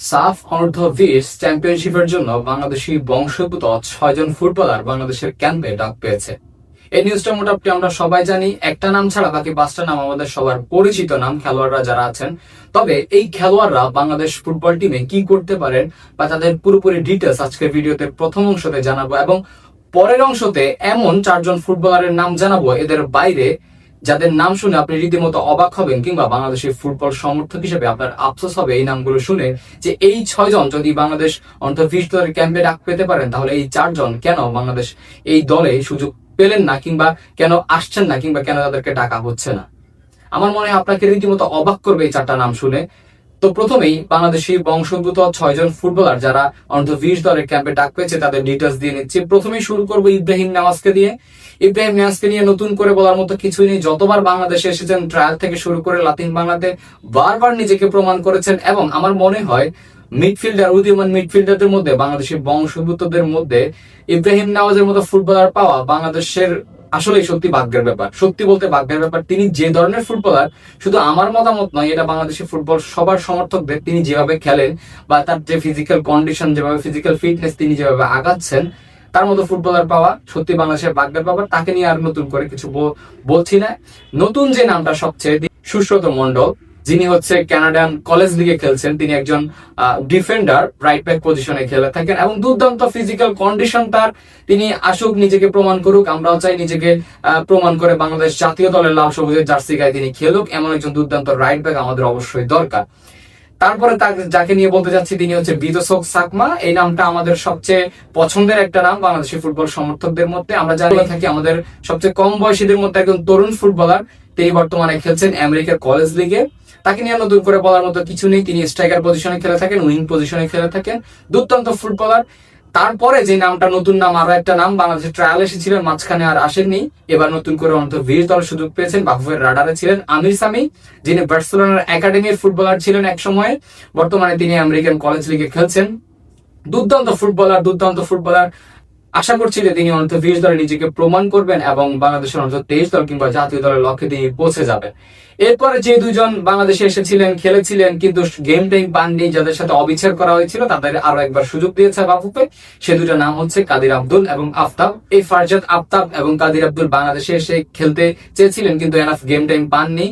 সাফ অনূর্ধ্ব বিশ চ্যাম্পিয়নশিপের জন্য বাংলাদেশি বংশোদ্ভূত ছয়জন ফুটবলার বাংলাদেশের ক্যাম্পে ডাক পেয়েছে। এই নিউজটা মোটামুটি আমরা সবাই জানি। একটা নাম ছাড়া বাকি পাঁচটা নাম আমাদের সবার পরিচিত নাম খেলোয়াড়রা যারা আছেন। তবে এই খেলোয়াড়রা বাংলাদেশ ফুটবল টিমে কি করতে পারেন বা তাদের পুরোপুরি ডিটেলস আজকের ভিডিওতে প্রথম অংশতে জানাব এবং পরের অংশতে এমন চারজন ফুটবলারের নাম জানাব এদের বাইরে যাদের নাম শুনে আপনি রীতিমতো অবাক হবেন কিংবা বাংলাদেশের ফুটবল সমর্থক হিসেবে আপনার আফসোস হবে এই নামগুলো শুনে যে এই ছয়জন যদি বাংলাদেশ অন্তর বিশ দলের ক্যাম্পে ডাক পেতে পারেন, তাহলে এই চারজন কেন বাংলাদেশ এই দলে সুযোগ পেলেন না কিংবা কেন আসছেন না কিংবা কেন তাদেরকে ডাকা হচ্ছে না? আমার মনে হয় আপনাকে রীতিমতো অবাক করবে এই চারটা নাম শুনে। তো প্রথমেই বাংলাদেশি বংশোদ্ভূত ছয়জন ফুটবলার যারা অন্তত বিশ দলের ক্যাম্পে ডাক পেয়েছে, তাদের ডিটেলস দিয়ে নিচ্ছি। প্রথমেই শুরু করব ইব্রাহিম নওয়াজকে দিয়ে। ইব্রাহিম নেওয়াজকে নিয়ে নতুন করে বলার মতো কিছুই নেই। যতবার বাংলাদেশে এসেছেন ট্রায়াল থেকে শুরু করে লাতিন বাংলাতে বারবার নিজেকে প্রমাণ করেছেন এবং আমার মনে হয় মিডফিল্ডার উদীয়মান মিডফিল্ডারদের মধ্যে, বাংলাদেশের বংশোদ্ভূতদের মধ্যে ইব্রাহিম নওয়াজের মতো ফুটবলার পাওয়া বাংলাদেশের আসলে সত্যি ভাগ্যের ব্যাপার। সত্যি বলতে ভাগ্যের ব্যাপার, তিনি যে ধরনের ফুটবলার, শুধু আমার মতামত নয়, এটা বাংলাদেশের ফুটবল সবার সমর্থকদের, তিনি যেভাবে খেলেন বা তার যে ফিজিক্যাল কন্ডিশন যেভাবে ফিজিক্যাল ফিটনেস তিনি যেভাবে আগাচ্ছেন, তার মতো ফুটবলার পাওয়া সত্যি বাংলাদেশের ভাগ্যের ব্যাপার। তাকে নিয়ে আর নতুন করে কিছু বল- বলছি না। নতুন যে নামটা সবচেয়ে সুশ্রত মন্ডল যিনি হচ্ছে কানাডিয়ান কলেজ লিগে খেলছেন, তিনি একজন ডিফেন্ডার রাইট ব্যাক পজিশনে খেলে থাকেন এবং দুর্দান্ত ফিজিক্যাল কন্ডিশন তার। তিনি আসুক, নিজেকে প্রমাণ করুক, আমরাও চাই নিজেকে প্রমাণ করে বাংলাদেশ জাতীয় দলের লাল সবুজের জার্সি গায়ে তিনি খেলুক, এমন একজন দুর্দান্ত রাইট ব্যাক আমাদের অবশ্যই দরকার। তারপরে যাকে নিয়ে বলতে চাচ্ছি তিনি হচ্ছে বিদোসক সাকমা। এই নামটা আমাদের সবচেয়ে পছন্দের একটা নাম বাংলাদেশি ফুটবল সমর্থকদের মধ্যে। আমরা জানি থাকি আমাদের সবচেয়ে কম বয়সীদের মধ্যে একজন তরুণ ফুটবলার তিনি বর্তমানে খেলছেন আমেরিকার কলেজ লিগে তাকে নিয়ে নতুন করে বলার মতো কিছু নেই। তিনি স্ট্রাইকার পজিশনে খেলে থাকেন উইং পজিশনে খেলে থাকেন। দুর্দান্ত ফুটবলার তারপরে যে নামটা, নতুন নাম, আরও একটা নাম, বাংলাদেশের ট্রায়াল এসেছিলেন, মাঝখানে আর আসেননি। এবার নতুন করে অন্ত বীর দল সুযোগ পেয়েছেন বাফুফের রাডারে ছিলেন আমির সামি, যিনি বার্সেলোনার একাডেমির ফুটবলার ছিলেন এক সময়ে। বর্তমানে তিনি আমেরিকান কলেজ লিগে খেলছেন। দুর্দান্ত ফুটবলার দুর্দান্ত ফুটবলার আশা করছি যে তিনি অন্তত বিশ দলে নিজেকে প্রমাণ করবেন এবং বাংলাদেশের অন্তত তেইশ দল কিংবা জাতীয় দলের লক্ষ্যে তিনি পৌঁছে যাবেন। এরপরে যে দুজন বাংলাদেশে এসেছিলেন, খেলেছিলেন, কিন্তু গেম টাইম পাননি, যাদের সাথে অবিচার করা হয়েছিল, তাদের আরও একবার সুযোগ দিয়েছে বাফুফে। সে দুটো নাম হচ্ছে কাদির আব্দুল এবং আফতাব। এই ফারজাদ আফতাব এবং কাদির আব্দুল বাংলাদেশে এসে খেলতে চেয়েছিলেন, কিন্তু এনাফ গেম টাইম পাননি।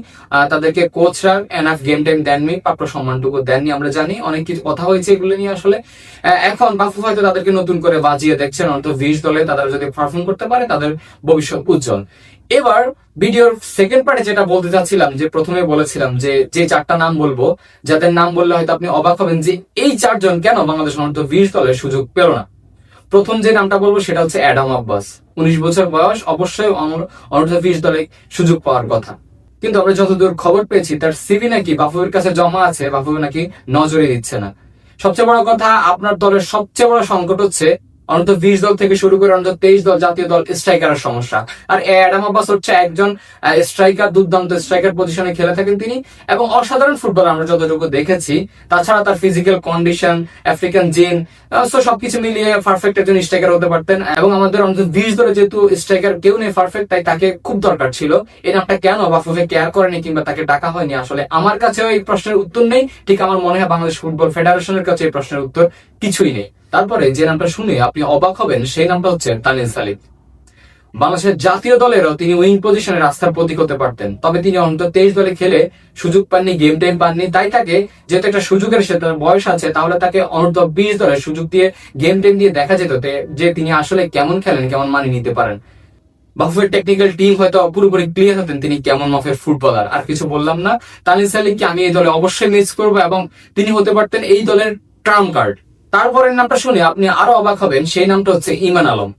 তাদেরকে কোচরা এনাফ গেম টাইম দেননি প্রাপ্য সম্মানটুকু দেননি, আমরা জানি। অনেক কিছু কথা হয়েছে এগুলো নিয়ে আসলে। এখন বাফুফ হয়তো তাদেরকে নতুন করে বাজিয়ে দেখছেন, অন্তত বিশ দলে তারা যদি পারফর্ম করতে পারে, তাদের ভবিষ্যৎ উজ্জ্বল। এবার ভিডিওর সেকেন্ড পার্টে যেটা বলতে চাচ্ছিলাম, যে প্রথমে বলেছিলাম যে যে চারটা নাম বলব, যাদের নাম বললে হয়তো আপনি অবাক হবেন যে, এই চারজন কেন বাংলাদেশ অন্তত বিশ দলের সুযোগ পেল না? প্রথম যে নামটা বলব, সেটা হচ্ছে অ্যাডাম আব্বাস। উনিশ বছর বয়স, অবশ্যই অনূর- অনূর্ধ্ব বিশ দলে সুযোগ পাওয়ার কথা। কিন্তু আমরা যতদূর খবর পেয়েছি, তার সিভি নাকি বাফুয়ের কাছে জমা আছে বাফু নাকি নজরে দিচ্ছে না। সবচেয়ে বড় কথা, আপনার দলের সবচেয়ে বড় সংকট হচ্ছে অন্তত বিশ দল থেকে শুরু করে অন্তত তেইশ দল জাতীয় দল স্ট্রাইকারের সমস্যা। আর অ্যাডাম আব্বাস হচ্ছে একজন স্ট্রাইকার দুর্দান্ত স্ট্রাইকার পজিশনে খেলে থাকেন তিনি এবং অসাধারণ ফুটবল আমরা যতটুকু দেখেছি। তাছাড়া তার ফিজিক্যাল কন্ডিশন আফ্রিকান জিন তো সবকিছু মিলিয়ে পারফেক্ট একজন স্ট্রাইকার হতে পারতেন এবং আমাদের অন্তত বিশ দলে যেহেতু স্ট্রাইকার কেউ নেই পারফেক্ট তাই তাকে খুব দরকার ছিল। এই নামটা কেন বাফুফে কেয়ার করেনি কিংবা তাকে ডাকা হয়নি আসলে আমার কাছেও এই প্রশ্নের উত্তর নেই। ঠিক আমার মনে হয় বাংলাদেশ ফুটবল ফেডারেশনের কাছে এই প্রশ্নের উত্তর কিছুই নেই। তারপরে যে নামটা শুনে আপনি অবাক হবেন, সেই নামটা হচ্ছে তানিল সালিম বাংলাদেশের জাতীয় দলেরও তিনি উইং পজিশনে রাস্তার প্রতীক হতে পারতেন। তবে তিনি অন্তত তেইশ দলে খেলে সুযোগ পাননি গেম টাইম পাননি। তাই তাকে যেহেতু একটা সুযোগের বয়স আছে, তাহলে তাকে অনূর্ধ্ব বিশ দলের সুযোগ দিয়ে গেম টাইম দিয়ে দেখা যেত যে তিনি আসলে কেমন খেলেন, কেমন মানিয়ে নিতে পারেন। বাফুফের টেকনিক্যাল টিম হয়তো পুরোপুরি ক্লিয়ার হতেন তিনি কেমন মাফের ফুটবলার আর কিছু বললাম না। তানিল সালিককে আমি এই দলে অবশ্যই মিস করব এবং তিনি হতে পারতেন এই দলের ট্রাম কার্ড তারপরের নামটা শুনে আপনি আরও অবাক হবেন সেই নামটা হচ্ছে ইমান আলম।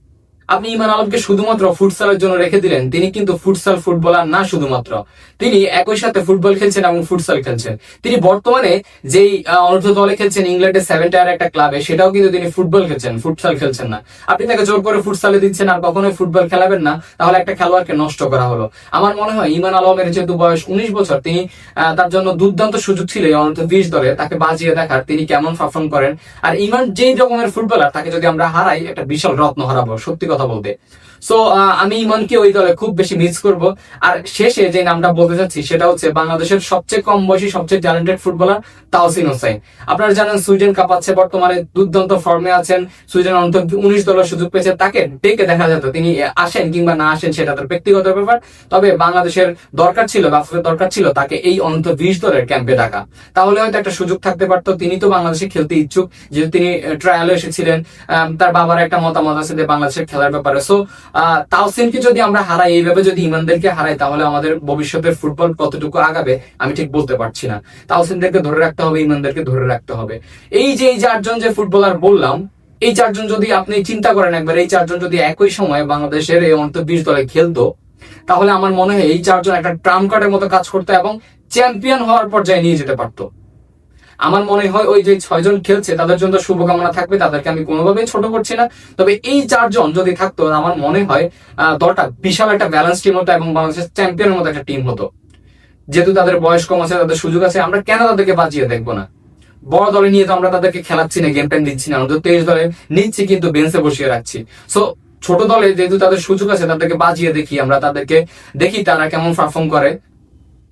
আপনি ইমান আলমকে শুধুমাত্র ফুটসালের জন্য রেখে দিলেন, তিনি কিন্তু ফুটসাল ফুটবলার না শুধুমাত্র। তিনি একই সাথে ফুটবল খেলছেন এবং ফুটসাল খেলছেন। তিনি বর্তমানে যেই অনূর্ধ্ব দলে খেলছেন ইংল্যান্ডের সেভেন টায়ার একটা ক্লাবে, সেটাও কিন্তু তিনি ফুটবল খেলছেন, ফুটসাল খেলছেন না। আপনি তাকে জোর করে ফুটসালে দিচ্ছেন আর কখনোই ফুটবল খেলাবেন না, তাহলে একটা খেলোয়াড়কে নষ্ট করা হলো। আমার মনে হয় ইমান আলমের যেহেতু বয়স উনিশ বছর, তিনি তার জন্য দুর্দান্ত সুযোগ ছিল অনূর্ধ্ব বিশ দলে তাকে বাজিয়ে দেখার, তিনি কেমন পারফর্ম করেন। আর ইমান যেই রকমের ফুটবলার, তাকে যদি আমরা হারাই, একটা বিশাল রত্ন হারাবো, সত্যি কথা বলতে সো আমি ইমনকে ওই দলে খুব বেশি মিস করব। আর শেষে যে নামটা বলতে চাচ্ছি, সেটা হচ্ছে বাংলাদেশের সবচেয়ে কম বয়সী, সবচেয়ে ট্যালেন্টেড ফুটবলার তাওসিন হোসেন। আপনারা জানেন সুইডেন কাপাচ্ছে বর্তমানে দুর্দান্ত ফর্মে আছেন। সুইডেন অন্তত উনিশ দলের সুযোগ পেয়েছে। তাকে ডেকে দেখা যেত, তিনি আসেন কিংবা না আসেন, সেটা তার ব্যক্তিগত ব্যাপার। তবে বাংলাদেশের দরকার ছিল, বাফুফের দরকার ছিল তাকে এই অনন্ত বিশ দলের ক্যাম্পে ডাকা। তাহলে হয়তো একটা সুযোগ থাকতে পারতো, তিনি তো বাংলাদেশে খেলতে ইচ্ছুক, যেহেতু তিনি ট্রায়ালে এসেছিলেন। তার বাবার একটা মতামত আছে যে বাংলাদেশের খেলার ব্যাপারে। সো তাওসিনকে যদি আমরা হারাই, এইভাবে যদি ইমানদেরকে হারাই, তাহলে আমাদের ভবিষ্যতের ফুটবল কতটুকু আগাবে, আমি ঠিক বলতে পারছি না। তাওসিনদেরকে ধরে রাখতে হবে, ইমানদেরকে ধরে রাখতে হবে। এই যে এই চারজন যে ফুটবলার বললাম, এই চারজন যদি আপনি চিন্তা করেন একবার, এই চারজন যদি একই সময় বাংলাদেশের এই অন্ত বিশ দলে খেলতো, তাহলে আমার মনে হয় এই চারজন একটা ট্রাম কার্ডের মতো কাজ করতো এবং চ্যাম্পিয়ন হওয়ার পর্যায়ে নিয়ে যেতে পারতো। আমার মনে হয় ওই যে ছয়জন খেলছে, তাদের জন্য শুভকামনা থাকবে, তাদেরকে আমি কোনোভাবেই ছোট করছি না। তবে এই চারজন যদি থাকতো, আমার মনে হয় দলটা বিশাল একটা ব্যালেন্স টিম হতো এবং বাংলাদেশের চ্যাম্পিয়নের মতো একটা টিম হতো। যেহেতু তাদের বয়স কম আছে, তাদের সুযোগ আছে, আমরা কেন তাদেরকে বাজিয়ে দেখব না? বড় দলে নিয়ে তো আমরা তাদেরকে খেলাচ্ছি না গেম প্ল্যান দিচ্ছি না আমরা তেইশ দলে নিচ্ছি কিন্তু বেঞ্চে বসিয়ে রাখছি। সো ছোট দলে যেহেতু তাদের সুযোগ আছে, তাদেরকে বাজিয়ে দেখি, আমরা তাদেরকে দেখি তারা কেমন পারফর্ম করে।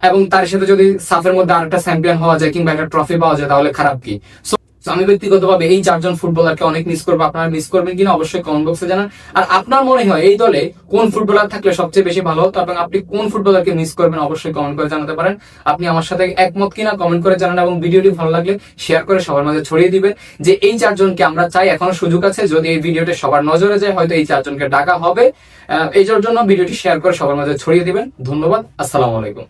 এবং তার সাথে যদি সাফের মধ্যে আরেকটা চ্যাম্পিয়ন হওয়া যায় কিংবা একটা ট্রফি পাওয়া যায়, তাহলে খারাপ কি? So আমি ব্যক্তিগতভাবে এই চারজন ফুটবলারকে অনেক মিস করব। আপনারা মিস করবেন কিনা অবশ্যই কমেন্ট বক্সে জানান। আর আপনার মনে হয় এই দলে কোন ফুটবলার থাকলে সবচেয়ে বেশি ভালো হতো? এবং আপনি কোন ফুটবলারকে মিস করবেন অবশ্যই কমেন্ট করে জানাতে পারেন। আপনি আমার সাথে একমত কিনা কমেন্ট করে জানান এবং ভিডিওটি ভালো লাগলে শেয়ার করে সবার মাঝে ছড়িয়ে দিবেন যে এই চারজনকে আমরা চাই, এখনও সুযোগ আছে। যদি এই ভিডিওটি সবার নজরে যায়, হয়তো এই চারজনকে ডাকা হবে। এই জন্য ভিডিওটি শেয়ার করে সবার মাঝে ছড়িয়ে দিবেন। ধন্যবাদ। আসসালামু আলাইকুম।